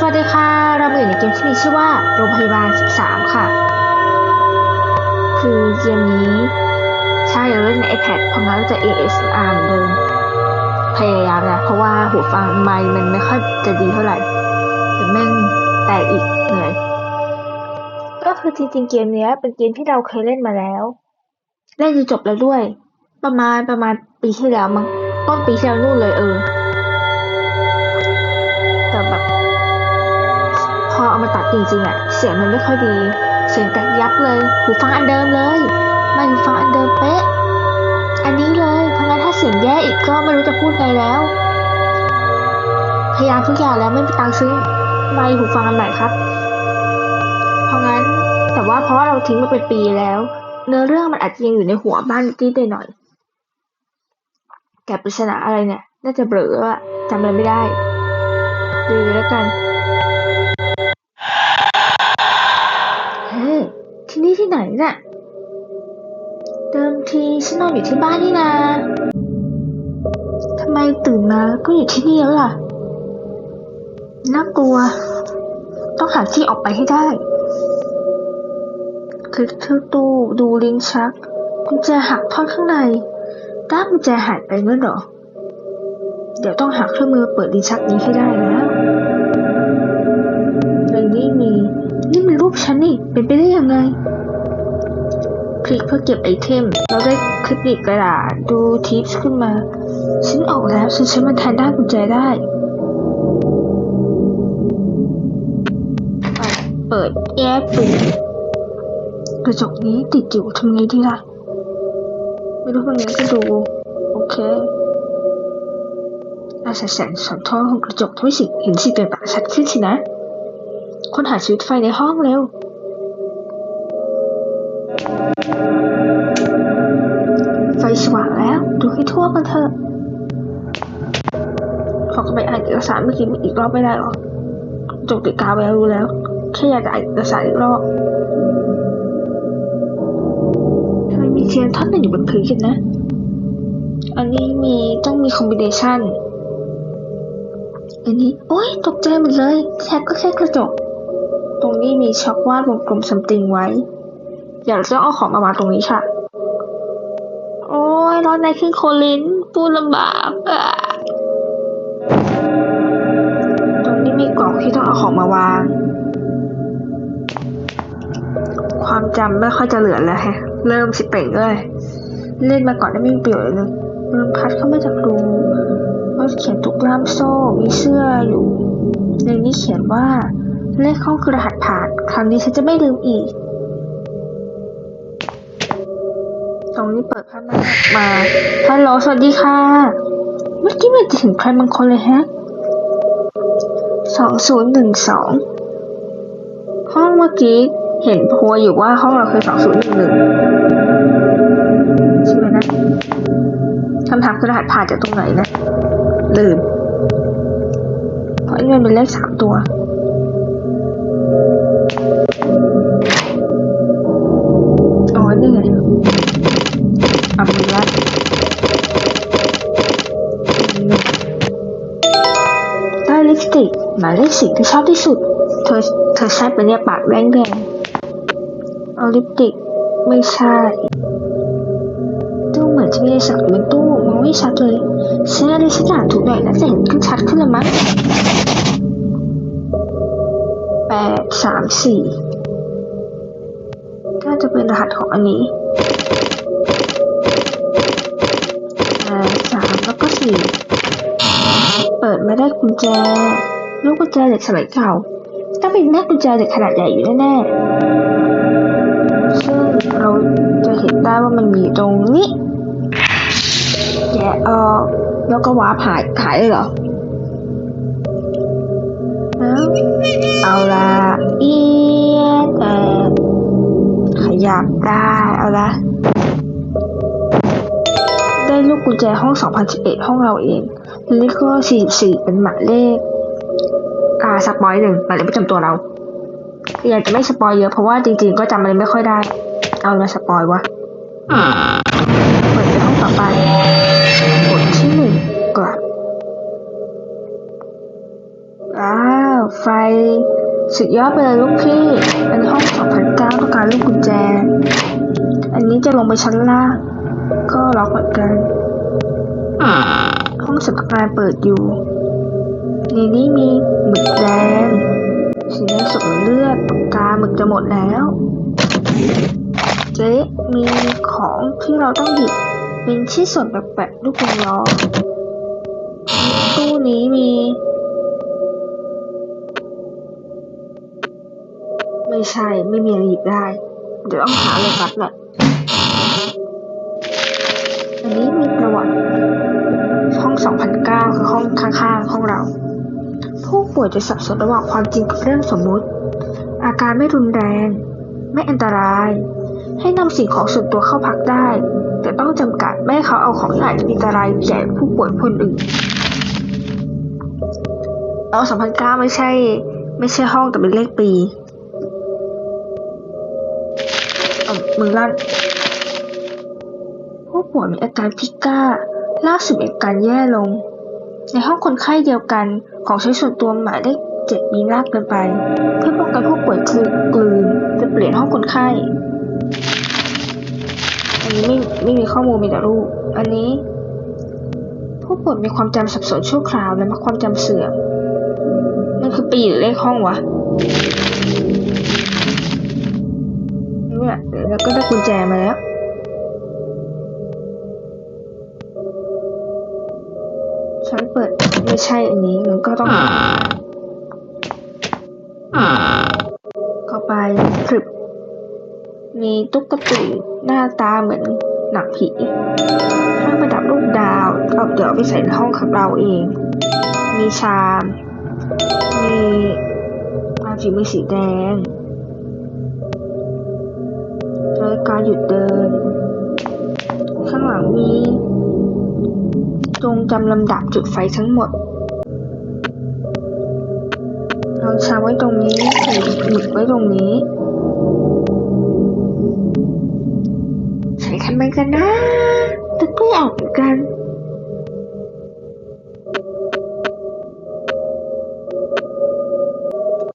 สวัสดีค่ะ เรามาอยู่ในเกมที่มีชื่อว่า โรงพยาบาล 13 ค่ะ คือเกมนี้ ใช่เราเล่นใน iPad เพราะงั้นเราจะ ASMR เหมือนเดิม พยายามนะ เพราะว่าหูฟังไมค์มันไม่ค่อยจะดีเท่าไหร่แต่แม่งแตกอีกเหนื่อย ก็คือจริงๆ เกมเนี้ยเป็นเกมที่เราเคยเล่นมาแล้ว เล่นจนจบแล้วด้วย ประมาณประมาณปีที่แล้วมั้งต้นปีที่แล้วนู่นเลยเออแต่แบบ มาตัดจริงๆอะเสียงมันไม่ค่อยดี เสียงแตกยับเลยหูฟังอันเดิมเลยไม่หูฟังอันเดิมเป๊ะ อันนี้เลยเพราะงั้นถ้าเสียงแย่อีกก็ไม่รู้จะพูดไงแล้ว พยายามทุกอย่างแล้วไม่มีตังค์ซื้อไมหูฟังอันใหม่ครับ เพราะงั้นแต่ว่าเพราะว่าเราทิ้งมาเป็นปีแล้ว เนื้อเรื่องมันอาจจะยังอยู่ในหัวบ้างนิดๆหน่อยแต่ปริศนาอะไรเนี่ย น่าจะเบลออะจำอะไรไม่ได้ดูแล้วกัน ไหนน่ะ เดิมทีฉันนอนอยู่ที่บ้านนี่นาทำไมตื่นมาก็อยู่ที่นี่แล้วล่ะ น่ากลัว ต้องหาที่ออกไปให้ได้ คลิกที่ตู้ดูลิ้นชัก กุญแจหักท่อนข้างในด้ามกุญแจหายไปงั้นเหรอ เดี๋ยวต้องหาเครื่องมือเปิดลิ้นชักนี้ให้ได้แล้วในนี้มี นี่มันรูปฉันนี่ เป็นไปได้ยังไง ลิกเพื่อเก็บไอเทม เราได้คลิปดิกกระดาษดูทิปส์ขึ้นมา ฉันออกแล้วฉันใช้มันแทนด้านกุญแจได้ เปิดแย้ปุ่มกระจกนี้ติดอยู่ทำไงดีล่ะ ไม่รู้ทำไงก็ดู โอเคอาศัยแสงสะท้อนของกระจกทำให้สิ่งเห็นสิ่งต่างๆชัดขึ้นสินะ ค้นหาสวิตไฟในห้องเร็ว ดูให้ทั่วกันเถอะขอก็ไปอ่านเอกสารเมื่อกี้อีกรอบไม่ได้หรอจบติดกาวไปแล้วรู้แล้วแค่อยากจะอ่านเอกสารอีกรอบทำไมมีเทียนท่อนหนึ่งอยู่บนพื้นกันนะ อันนี้มีต้องมีคอมบิเนชันอันนี้โอ๊ยตกใจหมดเลยแค่ก็แค่กระจก ตรงนี้มีช็อกวาดวงกลมซัมติงไว้ อยากจะเอาของมาวางตรงนี้ค่ะ โอ้ยร้อนในขึ้นโคลินพูดลำบากอะตรงนี้มีกล่องที่ต้องเอาของมาวาง ความจำไม่ค่อยจะเหลือแล้วแฮะ เริ่มสิเป่งเลย เล่นมาก่อนได้ไม่มีประโยชน์เลยลืมพัดเข้ามาจากรูว่าเขียนถูกล่ามโซ่ มีเสื้ออยู่ ในนี้เขียนว่า เลขห้องคือรหัสผ่าน ครั้งนี้ฉันจะไม่ลืมอีก ตรงนี้เปิดามามาฮัลโหลสวัสดีค่ะ เมื่อกี้มันจะถึงใครบางคนเลยฮะสองศูนย์หนึ่งสองห้องเมื่อกี้เห็นโพยอยู่ว่าห้องเราคือสองศูนย์หนึ่งหนึ่งใช่ไหมนะคำถามคือรหัสผ่านจากตรงไหนนะลืมเพราะอันนี้มันเป็นเลขสามตัวายเลขสิ่งที่ชอบที่สุด เธอเธอใช้ไปเนี่ยปากแดงแดงๆเอาลิปติกไม่ใช่ตู้เหมือนจะมีอะไรสักอยู่บนตู้มองไม่ชัดเลยใช้อะไรสักอย่างถูกหน่อยน่าจะเห็นขึ้นชัดขึ้นละมั้งแปดสามสี่น่าจะเป็นรหัสของอันนี้แปดสามแล้วก็สี่เปิดไมาได้กุญแจ ลูกกุญแจเหล็กสมัยเก่า ต้องเป็นแม่กุญแจเหล็กขนาดใหญ่อยู่แน่ๆซึ่งเราจะเห็นได้ว่ามันมีอยู่ตรงนี้แกะออกแล้วก็วาร์ปหายหายเลยเหรอ เอาละเอียดเอ่อขยับได้เอาละได้ลูกกุญแจห้อง 2011 ห้องเราเองเลขก็44 เป็นหมายเลข อ่าสปอยหนึ่งหมายเลขประจำตัวเราอยากจะไม่สปอยเยอะเพราะว่าจริงๆก็จำอะไรไม่ค่อยได้ เอาละสปอยวะเปิดไปห้องต่อไปกดที่หนึ่งกลับว้าวไฟ สุดยอดไปเลยลูกพี่ อันนี้ห้อง2009ต้องการลูกกุญแจ อันนี้จะลงไปชั้นล่าง ก็ล็อกเหมือนกัน ห้องสำนักงานเปิดอยู่ ในนี้มีหมึกแดงสีแดงสดเหมือนเลือดปากกาหมึกจะหมดแล้ว เจ๊มีของที่เราต้องหยิบเป็นชิ้นส่วนแปลกๆลูกวงล้อตู้นี้มี ไม่ใช่ไม่มีอะไรหยิบได้ เดี๋ยวต้องหาเลยครับแหละอันนี้มีประวัติห้อง 2009 คือห้องข้างๆห้องเรา ป่วยจะสับสนระหว่างความจริงกับเรื่องสมมุติ อาการไม่รุนแรง ไม่อันตราย ให้นำสิ่งของส่วนตัวเข้าพักได้ แต่ต้องจำกัดไม่ให้เขาเอาของที่อาจจะมีอันตรายแก่ผู้ป่วยคนอื่นเอา2009ไม่ใช่ ไม่ใช่ห้องแต่เป็นเลขปีมือลั่นผู้ป่วยมีอาการพิการล่าสุดอาการแย่ลง ในห้องคนไข้เดียวกันของใช้ส่วนตัวหมายเลขเจ็ดมีมากเกินไป เพื่อป้องกันผู้ป่วยคือกลืนจะเปลี่ยนห้องคนไข้ อันนี้ไม่ไม่มีข้อมูลมีแต่รูป อันนี้ ผู้ป่วยมีความจำสับสนชั่วคราวและมีความจำเสื่อมมันคือปีหรือเลขห้องวะเนี่ยแล้วก็ได้กุญแจมาแล้ว เปิดไม่ใช่อันนี้มันก็ต้องเข้าไปคลิปมีตุ๊กตุยหน้าตาเหมือนหนังผีเครื่องประดับลูกดาวเอาเดี๋ยวไปใส่ในห้องของเราเอง มีชาม มีอาจีมือสีแดงนาฬิกาหยุดเดิน จงจำลำดับจุดไฟทั้งหมดเอาชาไว้ตรงนี้ใส่หมึกไว้ตรงนี้ใส่ทำไมกันนะตึกไม่ออกกัน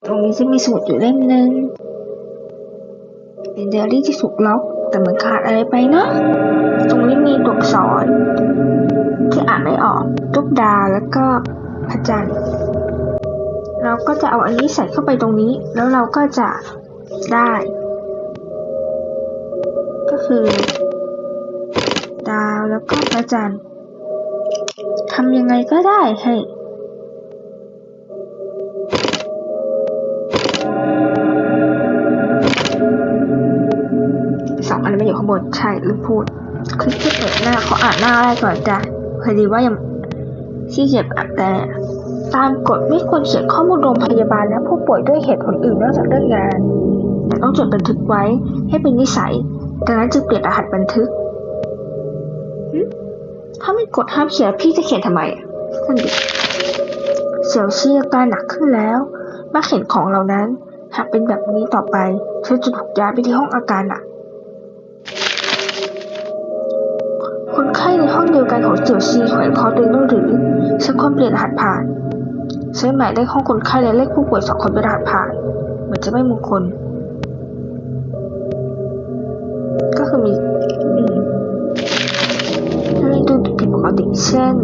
ตรงนี้จะมีสมุดอยู่เล่มหนึ่งเป็นเดลี่ที่ถูกล็อก แต่เหมือนขาดอะไรไปเนาะตรงนี้มีตัวอักษร ที่อ่านไม่ออกลูกดาวแล้วก็พระจันทร์เราก็จะเอาอันนี้ใส่เข้าไปตรงนี้ แล้วเราก็จะได้ ก็คือ ดาวแล้วก็พระจันทร์ทำยังไงก็ได้ให้ องอันมันอยู่ข้างบนใช่หรือพูด คลิกที่เปิดหน้าเขออ่านหน้าแรกก่อนจ้ะพอดีว่ายังที่เจ็บอ่านแต่ตามกฎไม่ควรเขียนข้อมูลโรงพยาบาลและผู้ป่วยด้วยเหตุผลอื่นนอกจากเรื่องงาน แต่ต้องจดบันทึกไว้ให้เป็นนิสัย ดังนั้นจึงเปลี่ยนรหัสบันทึก ถ้าไม่กดห้ามเขียนพี่จะเขียนทำไมอะนั่นดิเสี่ยวชี่อาการหนักขึ้นแล้วมาเห็นของเหล่านั้น หากเป็นแบบนี้ต่อไปเธอจะถูกย้ายไปที่ห้องอาการหนัก ไข้ในห้องเดียวกันของเจียวซีแขวนคอตัวเองหรือฉันควรเปลี่ยนรหัสผ่านใช้หมายเลขห้องคนไข้และเลขผู้ป่วยสองคนเป็นรหัสผ่าน เหมือนจะไม่มงคล ก็คือมีอะไรดูผิดปกติเช่น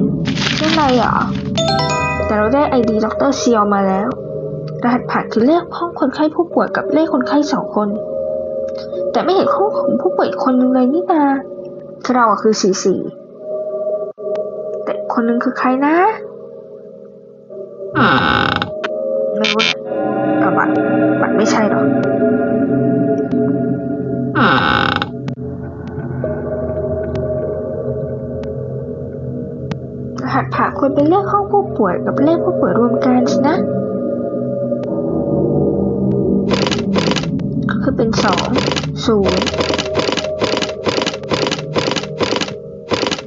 เช่นอะไรอะแต่เราได้ไอดีด็อกเตอร์เซียวมาแล้ว รหัสผ่านคือเลขห้องคนไข้ผู้ป่วยกับเลขคนไข้สองคน แต่ไม่เห็นห้องของผู้ป่วยคนหนึ่งเลยนี่นาเราอะคือสี่สี่ คนนึงคือใครนะไม่รู้นะเอาบัตรบัตรไม่ใช่หรอกรหัสผ่านควรเป็นเลขห้องผู้ป่วยกับเลขผู้ป่วยรวมกันสินะ ก็คือเป็นสองศูนย์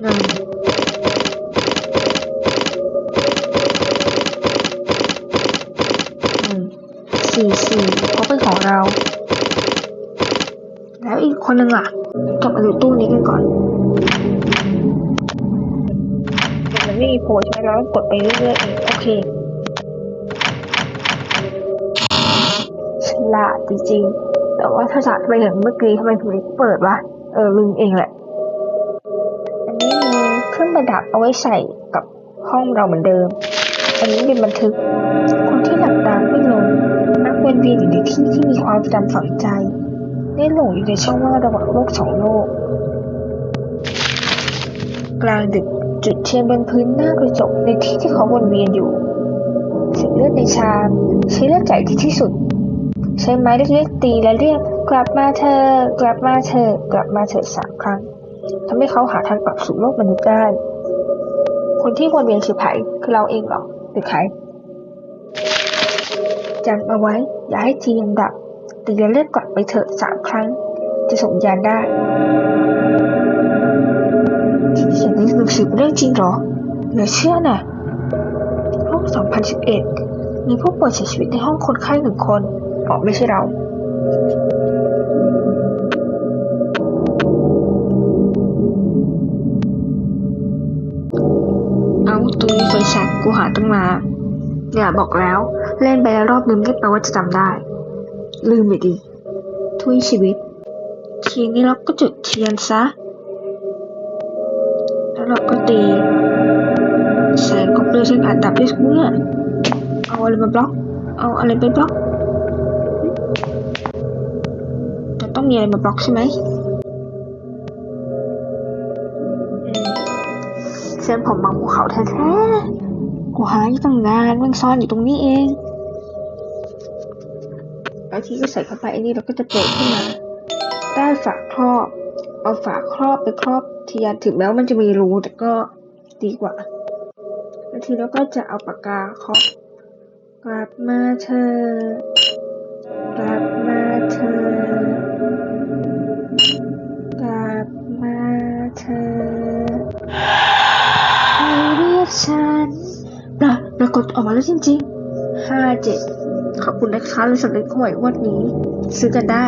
หนึ่ง สี่สี่เขาเป็นของเรา แล้วอีกคนหนึ่งล่ะกลับมาดูตู้นี้กันก่อนมันไม่มีโพสใช่ไหมเรากดไปเรื่อยๆเองโอเคฉลาดจริงๆ แต่ว่าถ้าจากไปเห็นเมื่อกี้ทำไมถึงไม่เปิดวะเออลืมเองแหละ อันนี้มีเครื่องประดับเอาไว้ใส่กับห้องเราเหมือนเดิม อันนี้เป็นบันทึก คนที่หลับตาไม่ลง วนเวียนอยู่ในที่ที่มีความจำฝังใจ ได้หลงอยู่ในช่องว่างระหว่างโลกสองโลก กลางดึกจุดเทียนบนพื้นหน้ากระจกในที่ที่เขาวนเวียนอยู่สียงเลือดในชามใช้เลือดใจที่ที่สุด ใช้ไม้เล็กๆตีและเรียกกลับมาเธอ กลับมาเธอ กลับมาเธอสามครั้งทำให้เขาหาทางกลับสู่โลกมนุษย์ได้คนที่วนเวียนคือไผ่คือเราเองหรอหรือใคร จำเอาไว้ อย่าให้เทียนดับตีและเรียกกลับไปเถอะสามครั้ง จะส่งยานได้ที่เขียนในหนังสือเป็นเรื่องจริงเหรอเหลือเชื่อน่ะโลก2011 มีผู้ป่วยเสียชีวิตในห้องคนไข้หนึ่งคนอ๋อไม่ใช่เรา เอาตรงนี้ไฟแช็กกูหาตั้งนาน อย่าบอกแล้ว เล่นไปแล้วรอบนึงไม่แปลว่าจะจำได้ ลืมไปดี ทุยชีวิต ทีนี้เราก็จุดเทียนซะ แล้วเราก็ตีแสงของเปลวเทียนอาจดับด้ทุกเมื่อเอาอะไรมาบล็อก เอาอะไรไปบล็อกจะต้องมีอะไรมาบล็อกใช่ไหมอืมเส้นผมบางภูเขาแท้ๆ กูหาอยู่ตั้งนานมันซ่อนอยู่ตรงนี้เองแล้วทีก็ใส่เข้าไปไอ้นี่เราก็จะเปิดขึ้นมาได้ฝาครอบ เอาฝาครอบไปครอบเทียนถึงแม้ว่ามันจะมีรูแต่ก็ดีกว่าแล้วทีเราก็จะเอาปากกาเคาะกลับมาเธอ ปรากฏออกมาแล้วจริงๆห้าเจ็ดขอบคุณนะคะเลยสำเร็จหวยวันนี้ ซื้อกันได้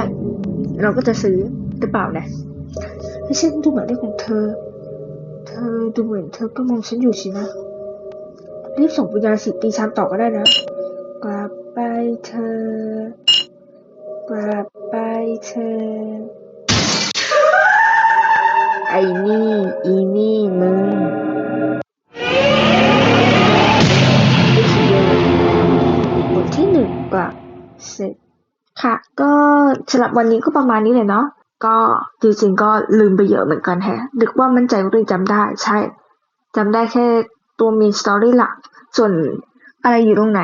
เราก็จะซื้อหรือเปล่านะไม่ใช่ดูเหมือนเรื่องของเธอ เธอดูเหมือนเธอก็มองฉันอยู่สินะ รีบส่งปัญญาสิตีชามต่อก็ได้นะ กลับไปเธอ กลับไปเธอ ไอ้นี่ อีนี่ เสร็จ ค่ะ ก็สำหรับวันนี้ก็ประมาณนี้เลยเนาะก็จริงๆก็ลืมไปเยอะเหมือนกันแฮะนึกว่ามั่นใจว่าตัวเองจำได้ใช่จำได้แค่ตัวมีสตอรี่หลัก ส่วนอะไรอยู่ตรงไหน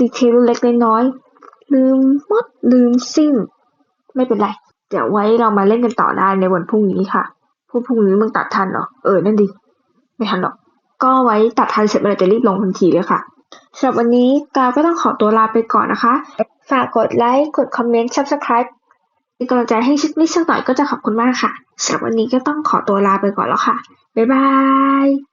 ดีเทลเล็กน้อยลืมหมดลืมสิ้น ไม่เป็นไร เดี๋ยวไว้เรามาเล่นกันต่อได้ในวันพรุ่งนี้ค่ะพรุ่งพรุ่งนี้มึงตัดทันเหรอ เออ นั่นดิไม่ทันหรอก ก็ไว้ตัดทันเสร็จเมื่อไรจะรีบลงทันทีเลยค่ะสำหรับวันนี้กาวก็ต้องขอตัวลาไปก่อนนะคะ ฝากกดไลค์ กดคอมเมนต์ subscribe เป็นกำลังใจให้ชิดนิดสักหน่อยก็จะขอบคุณมากค่ะสำหรับวันนี้ก็ต้องขอตัวลาไปก่อนแล้วค่ะ บ๊ายบาย